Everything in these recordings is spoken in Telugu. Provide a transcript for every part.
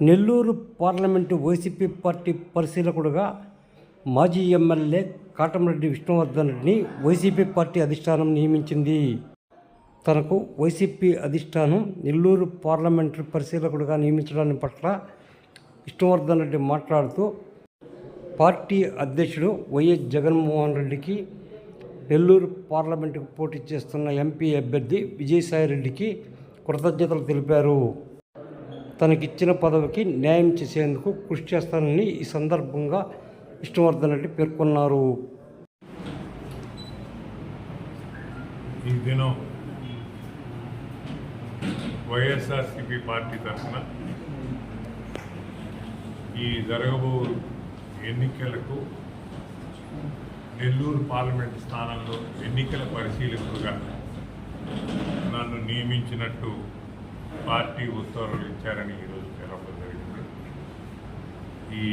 నెల్లూరు పార్లమెంటు వైసీపీ పార్టీ పరిశీలకుడుగా మాజీ ఎమ్మెల్యే కాటమరెడ్డి విష్ణువర్ధన్ రెడ్డిని వైసీపీ పార్టీ అధిష్టానం నియమించింది. తనకు వైసీపీ అధిష్టానం నెల్లూరు పార్లమెంటరీ పరిశీలకుడుగా నియమించడాన్ని పట్ల విష్ణువర్ధన్ రెడ్డి మాట్లాడుతూ పార్టీ అధ్యక్షుడు వైఎస్ జగన్మోహన్ రెడ్డికి నెల్లూరు పార్లమెంటుకు పోటీ చేస్తున్న ఎంపీ అభ్యర్థి విజయసాయిరెడ్డికి కృతజ్ఞతలు తెలిపారు. తనకిచ్చిన పదవికి న్యాయం చేసేందుకు కృషి చేస్తానని ఈ సందర్భంగా విష్ణువర్ధన్ రెడ్డి పేర్కొన్నారు. ఈ దినం వైఎస్ఆర్సిపి పార్టీ తరఫున ఈ జరగబో ఎన్నికలకు నెల్లూరు పార్లమెంట్ స్థానంలో ఎన్నికల పరిశీలకులుగా నన్ను నియమించినట్టు పార్టీ ఉత్తర్వులు ఇచ్చారని ఈరోజు తెలపడం జరిగింది. ఈ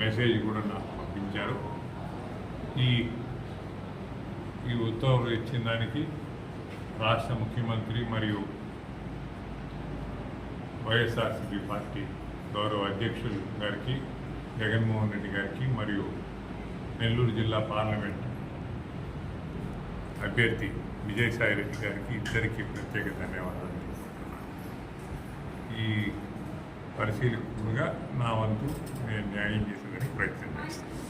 మెసేజ్ కూడా నాకు పంపించారు. ఈ ఈ ఉత్తర్వులు ఇచ్చిన దానికి రాష్ట్ర ముఖ్యమంత్రి మరియు వైఎస్ఆర్సీపీ పార్టీ గౌరవ అధ్యక్షులు గారికి జగన్మోహన్ రెడ్డి గారికి మరియు నెల్లూరు జిల్లా పార్లమెంట్ అభ్యర్థి విజయసాయి రెడ్డి గారికి ఇద్దరికి ప్రత్యేక ధన్యవాదాలు. ఈ పరిశీలకుడుగా నా వంతు నేను న్యాయం చేసేదానికి ప్రయత్నం చేస్తాను.